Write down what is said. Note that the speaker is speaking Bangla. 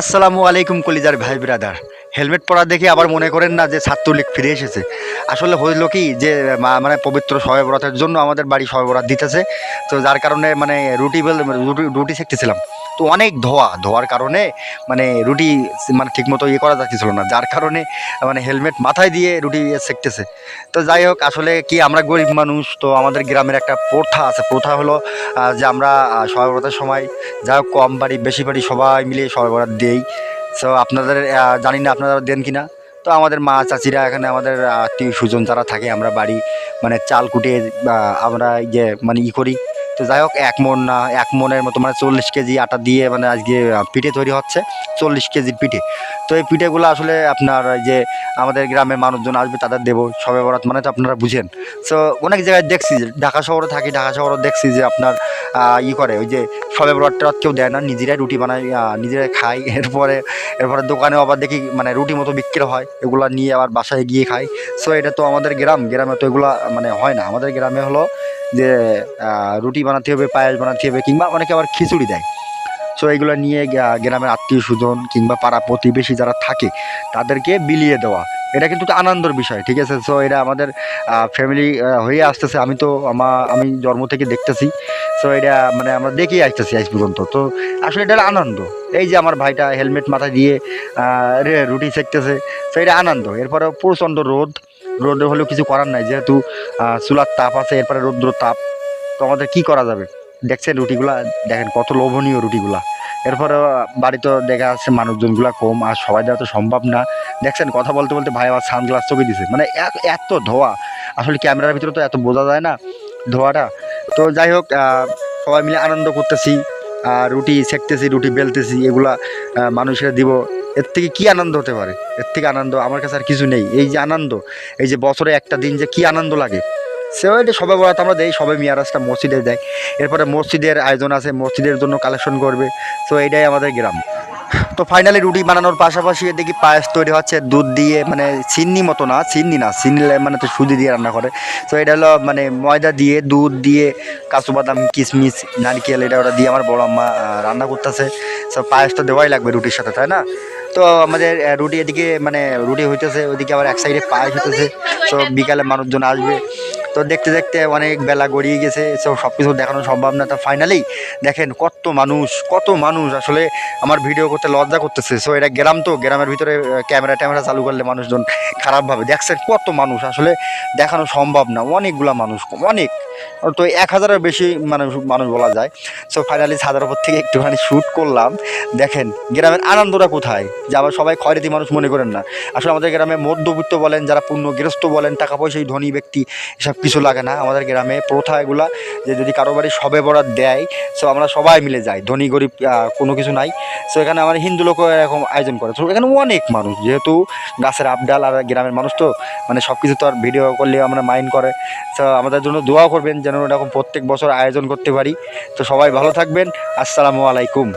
আসসালামু আলাইকুম কলিজার ভাই ব্রাদার। হেলমেট পরা দেখে আবার মনে করেন না যে ছাত্রলীগ ফিরে এসেছে। আসলে হইল কি যে মানে পবিত্র শবে বরাতের জন্য আমাদের বাড়ি শবে দিতেছে। তো যার কারণে মানে রুটি বেল রুটি রুটি সেকতেছিলাম। তো অনেক ধোয়া, ধোয়ার কারণে মানে রুটি মানে ঠিকমতো ইয়ে করা যাচ্ছিল না। যার কারণে মানে হেলমেট মাথায় দিয়ে রুটি সেকতেছে। তো যাই হোক, আসলে কি আমরা গরিব মানুষ, তো আমাদের গ্রামের একটা প্রথা আছে। প্রথা হলো যে আমরা বরাতের সময় যা হোক কম বাড়ি বেশি বাড়ি সবাই মিলে শবে বরাত দেই। সো আপনাদের জানি না আপনারা দেন কিনা। তো আমাদের মা চাচিরা এখানে আমাদের আত্মীয় স্বজন যারা থাকে, আমরা বাড়ি মানে চাল কুটে বা আমরা ইয়ে মানে ই করি। তো যাই হোক, এক মন না এক মনের মতো মানে চল্লিশ কেজি আটা দিয়ে মানে আজকে পিঠে তৈরি হচ্ছে, চল্লিশ কেজির পিঠে। তো এই পিঠেগুলো আসলে আপনার যে আমাদের গ্রামের মানুষজন আসবে, তাদের দেবো, সবে বরাত মানে তো আপনারা বুঝেন। সো অনেক জায়গায় দেখছি যে, ঢাকা শহরে থাকি, ঢাকা শহরে দেখছি যে আপনার ই করে, ওই যে সবে বরাত কেউ দেয় না, নিজেরাই রুটি বানায় নিজেরাই খাই এরপরে এরপরে দোকানেও আবার দেখি মানে রুটি মতো বিক্রি হয়, এগুলা নিয়ে আবার বাসায় গিয়ে খাই। সো এটা তো আমাদের গ্রাম, গ্রামে তো এগুলো মানে হয় না। আমাদের গ্রামে হলো যে রুটি বানাতে হবে, পায়েস বানাতে হবে, কিংবা অনেকে আবার খিচুড়ি দেয়। সো এইগুলো নিয়ে গ্রামের আত্মীয় স্বজন কিংবা পাড়া প্রতিবেশী যারা থাকে, তাদেরকে বিলিয়ে দেওয়া। এটা কিন্তু একটা আনন্দের বিষয়, ঠিক আছে? সো এটা আমাদের ফ্যামিলি হয়ে আসতেছে। আমি তো আমার আমি জন্ম থেকে দেখতেছি। সো এটা মানে আমরা দেখেই আসতেছি আজ পর্যন্ত। তো, আসলে এটা আনন্দ। এই যে আমার ভাইটা হেলমেট মাথায় দিয়ে রুটি সেকতেছে তো এটা আনন্দ। এরপরে প্রচণ্ড রোদ। রোদে হলেও কিছু করার নাই, যেহেতু চুলার তাপ আছে, এরপরে রৌদ্র তাপ। তো আমাদের কী করা যাবে? দেখছেন রুটিগুলা, দেখেন কত লোভনীয় রুটিগুলা। এরপরে বাড়িতে দেখা যাচ্ছে মানুষজনগুলা কম, আর সবাই দেওয়া তো সম্ভব না। দেখছেন, কথা বলতে বলতে ভাই আমার সানগ্লাস চোখে দিছে। মানে এত- ধোয়া। আসলে ক্যামেরার ভিতরে তো এত বোঝা যায় না ধোয়াটা। তো যাই হোক সবাই মিলে আনন্দ করতেছি রুটি সেকতেছি রুটি বেলতেছি, এগুলা মানুষের দিব এর থেকে কি আনন্দ হতে পারে? এর থেকে আনন্দ আমার কাছে আর কিছু নেই। এই যে আনন্দ, এই যে বছরে একটা দিন যে কি আনন্দ লাগে? সে হয়তো সবাই বরাত আমরা দেই সবাই মিয়ারাজটা মসজিদে দেয়। এরপরে মসজিদের আয়োজন আছে, মসজিদের জন্য কালেকশন করবে। তো এটাই আমাদের গ্রাম। তো ফাইনালি রুটি বানানোর পাশাপাশি দেখি পায়েস তৈরি হচ্ছে, দুধ দিয়ে মানে চিন্নি মতো না, চিন্নি না, চিন্নি মানে তো সুজি দিয়ে রান্না করে। তো এটা হলো মানে ময়দা দিয়ে, দুধ দিয়ে, কাজু বাদাম কিশমিশ নারকেল, এটা ওটা দিয়ে আমার বড় আম্মা রান্না করতেছে। তো পায়েস তো দেওয়াই লাগবে রুটির সাথে, তাই না? তো আমাদের রুটি এদিকে মানে রুটি হইতেছে ওইদিকে আবার এক সাইডে পায়েস হইতেছে। তো বিকালে মানুষজন আসবে। তো দেখতে দেখতে অনেক বেলা গড়িয়ে গেছে তো সব কিছু দেখানো সম্ভব না। তো ফাইনালি দেখেন কত মানুষ কত মানুষ আসলে আমার ভিডিও করতে লজ্জা করতেছে। সো এটা গ্রাম তো, গ্রামের ভিতরে ক্যামেরা ট্যামেরা চালু করলে মানুষজন খারাপভাবে দেখছেন কত মানুষ আসলে দেখানো সম্ভব না। অনেকগুলা মানুষ, অনেক। তো এক হাজারের বেশি মানুষ মানুষ বলা যায়। সো ফাইনালি ছাদের উপর থেকে একটুখানি শ্যুট করলাম। দেখেন গ্রামের আনন্দটা কোথায়? যে আবার সবাই খয়রাতি মানুষ মনে করেন না। আসলে আমাদের গ্রামে মধ্যবিত্ত বলেন, যারা পূর্ণ গৃহস্থ বলেন, টাকা পয়সাই ধনী ব্যক্তি, এসব কিছু লাগে না, আমাদের গ্রামে প্রথা এগুলা যে যদি কারও বাড়ি সবে বরাত দেয় সো আমরা সবাই মিলে যাই, ধনী, গরিব কোনো কিছু নাই। সো এখানে আমার হিন্দু লোকও এরকম আয়োজন করে। তো এখানে অনেক মানুষ, যেহেতু গাছের আপডাল আর গ্রামের মানুষ তো মানে সব কিছু তো আর ভিডিও করলে আমরা মাইন্ড করে। তো আমাদের জন্য দোয়া করবেন যেন এরকম প্রত্যেক বছর আয়োজন করতে পারি। তো সবাই ভালো থাকবেন। আসসালামু আলাইকুম।